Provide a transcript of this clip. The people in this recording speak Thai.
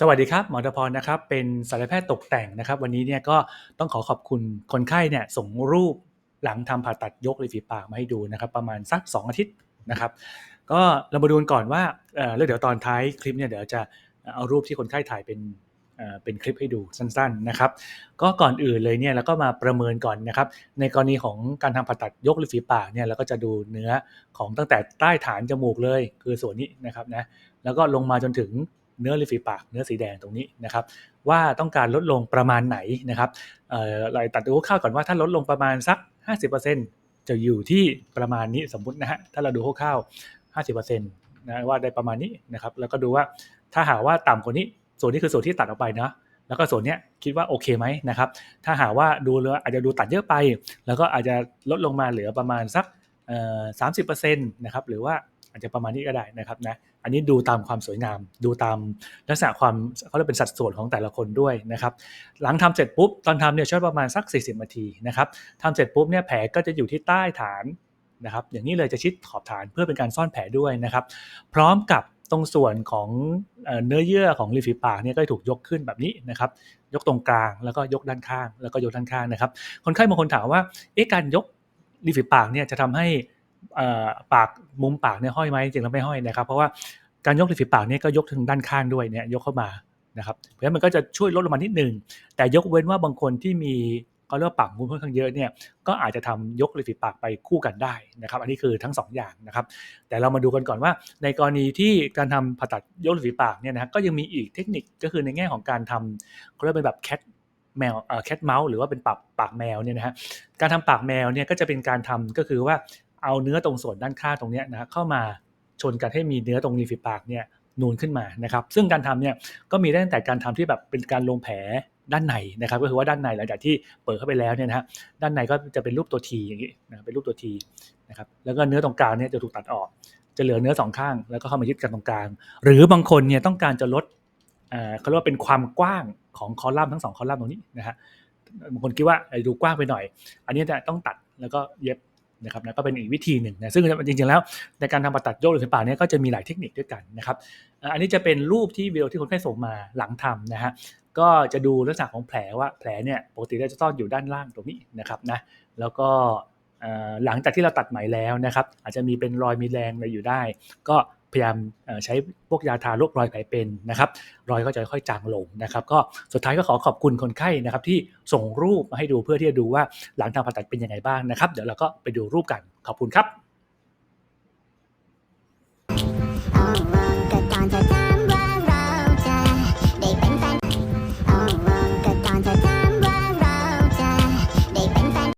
สวัสดีครับหมอตพรนะครับเป็นศัลยแพทย์ตกแต่งนะครับ วันนี้เนี่ยก็ต้องขอขอบคุณคนไข้เนี่ยส่งรูปหลังทำผ่าตัดยกริมฝีปากมาให้ดูนะครับ ประมาณสัก 2 อาทิตย์นะครับ ก็เรามาดูกันก่อนว่าเออแล้วเดี๋ยวตอนท้ายคลิปเนี่ยเดี๋ยวจะเอารูปที่คนไข้ถ่ายเป็นเป็นคลิปให้ดูสั้นๆนะครับ ก็ก่อนอื่นเลยเนี่ยเราก็มาประเมินก่อนนะครับ ในกรณีของการทำผ่าตัดยกริมฝีปากเนี่ยเราก็จะดูเนื้อของตั้งแต่ใต้ฐานจมูกเลยคือส่วนนี้นะครับนะแล้วก็ลงมาจนถึง เนื้อริมฝีปากเนื้อสีแดงตรงนี้นะครับว่าต้องการลดลงประมาณไหนนะครับเอ่อเราตัดดูคร่าวก่อนว่าถ้าลดลงประมาณสัก 50%จะอยู่ที่ประมาณนี้สมมตินะฮะถ้าเราดูคร่าวๆ50%นะว่าได้ประมาณนี้นะครับแล้วก็ดูว่าถ้าหากว่าต่ำกว่านี้ส่วนนี้คือส่วนที่ตัดออกไปนะแล้วก็ส่วนนี้คิดว่าโอเคไหมนะครับ ถ้าหากว่าดูแล้วอาจจะดูตัดเยอะไป แล้วก็อาจจะลดลงมาเหลือประมาณสักสามสิบเปอร์เซ็นต์นะครับ หรือว่า อาจจะประมาณนี้ก็ได้นะครับนะอันนี้ดูตามความสวยงาม ดูตามลักษณะความเขาเรียกเป็นสัดส่วนของแต่ละคนด้วยนะครับหลังทำเสร็จปุ๊บตอนทำเนี่ยใช้ประมาณสัก 40นาทีนะครับทำเสร็จปุ๊บเนี่ยแผลก็จะอยู่ที่ใต้ฐานนะครับอย่างนี้เลยจะชิดขอบฐานเพื่อเป็นการซ่อนแผลด้วยนะครับ พร้อมกับตรงส่วนของเนื้อเยื่อของริมฝีปากเนี่ยก็ถูกยกขึ้นแบบนี้นะครับ ยกตรงกลางแล้วก็ยกด้านข้าง แล้วก็ยกด้านข้างนะครับ คนไข้บางคนถามว่าเอ๊ะการยกริมฝีปากเนี่ยจะทำให้ ปากมุมปากเนี่ยห้อยไหมจริงแล้วไม่ห้อยนะครับ เพราะว่าการยกริมฝีปากเนี่ยก็ยกถึงด้านข้างด้วยเนี่ยยกเข้ามานะครับเพราะฉะนั้นมันก็จะช่วยลดลงมานิดหนึ่งแต่ยกเว้นว่าบางคนที่มีเขาเรียกว่าปากมุมค่อนข้างเยอะเนี่ยก็อาจจะทำยกริมฝีปากไปคู่กันได้นะครับ อันนี้คือทั้งสองอย่างนะครับ แต่เรามาดูกันก่อนว่า ในกรณีที่การทำผ่าตัดยกริมฝีปากเนี่ยนะก็ยังมีอีกเทคนิคก็คือในแง่ของการทำเขาเรียกเป็นแบบแคทแมวเอ่อแคทเมาส์หรือว่าเป็นปากปากแมวเนี่ยนะฮะการทำปากแมวเนี่ยก็จะเป็นการทำก็คือว่า เอาเนื้อตรงส่วนด้านข้างตรงเนี้ยนะเข้ามาชนกันให้มีเนื้อตรงริมฝีปากเนี่ยนูนขึ้นมานะครับ ซึ่งการทำเนี่ยก็มีได้ตั้งแต่การทำที่แบบเป็นการลงแผลด้านในนะครับ ก็คือว่าด้านในหลังจากที่เปิดเข้าไปแล้วเนี่ยนะฮะด้านในก็จะเป็นรูปตัวทีอย่างนี้นะเป็นรูปตัวทีนะครับแล้วก็เนื้อตรงกลางเนี่ยจะถูกตัดออก จะเหลือเนื้อสองข้าง แล้วก็เข้ามายึดกันตรงกลาง หรือบางคนเนี่ยต้องการจะลดเอ่อเขาเรียกว่าเป็นความกว้างของคอลัมน์ทั้งสองคอลัมน์ตรงนี้นะฮะบางคนคิดว่าดูกว้างไปหน่อย อันนี้จะต้องตัดแล้วก็เย็บ นะครับนะก็เป็นอีกวิธีหนึ่งนะซึ่งจริงๆแล้วในการทำผ่าตัดโยกหรือฝีปาเนี่ยก็จะมีหลายเทคนิคด้วยกันนะครับอันนี้จะเป็นรูปที่วิดีโอที่คนไข้ส่งมาหลังทำนะฮะก็จะดูลักษณะของแผลว่าแผลเนี่ยปกติเราจะต้องอยู่ด้านล่างตรงนี้นะครับนะแล้วก็หลังจากที่เราตัดไหมแล้วนะครับ อาจจะมีเป็นรอยมีแรงอะไรอยู่ได้ ก็ พยายามใช้พวกยาทาโรครอยแผลเป็นนะครับ รอยก็จะค่อยๆจางลงนะครับ ก็สุดท้ายก็ขอขอบคุณคนไข้นะครับ ที่ส่งรูปมาให้ดูเพื่อที่จะดูว่าหลังทำผ่าตัดเป็นยังไงบ้างนะครับ เดี๋ยวเราก็ไปดูรูปกันขอบคุณครับ